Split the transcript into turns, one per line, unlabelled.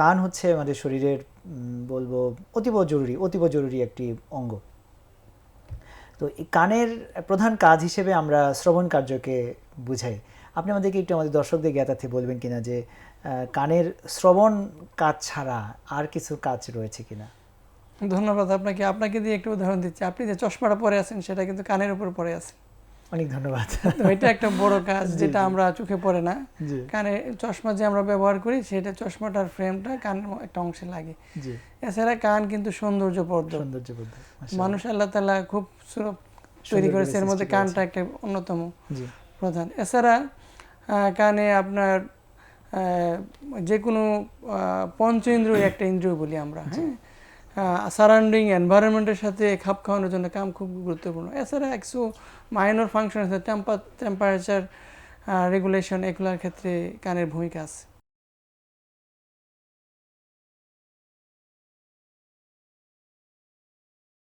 কান হচ্ছে আমাদের শরীরের বলব অতীব জরুরি অতীব জরুরি একটি অঙ্গ। তো এই কানের প্রধান কাজ হিসেবে আমরা শ্রবণ কার্যকে বুঝাই। আপনি আমাদেরকে একটু আমাদের দর্শকদের জ্ঞাতার্থে বলবেন কিনা যে কানের শ্রবণ কাজ ছাড়া আর কিছু কাজ রয়েছে কিনা?
ধন্যবাদ আপনাকে। আপনাকে দিয়ে একটু উদাহরণ দিচ্ছি। আপনি যে চশমাটা পরে আছেন, সেটা কিন্তু কানের উপর পরে আছে
অনেক ধন্যবাদ।
এটা একটা বড় কাজ যেটা আমরা চোখে পড়ে না। কানে চশমা যে আমরা ব্যবহার করি সেটা চশমাটার ফ্রেমটা কানের একটা অংশে লাগে। এছাড়া কান কিন্তু সৌন্দর্যবর্ধক।
সৌন্দর্যবোধ
মানুষ আল্লাহ তালা খুব সুরভ তৈরি করেছে এর মধ্যে কানটা একটা অন্যতম প্রধান। এছাড়া কানে আপনার আহ, যে কোনো পঞ্চ ইন্দ্রিয় একটা ইন্দ্রিয় বলি আমরা হ্যাঁ? সারাউন্ডিং এনভায়রনমেন্টের সাথে খাপ খাওয়ানোর জন্য কাম খুব গুরুত্বপূর্ণ। এছাড়া কিছু মাইনর ফাংশন আছে টেম্পার টেম্পারেচার রেগুলেশন এগুলোর ক্ষেত্রে কানের ভূমিকা আছে।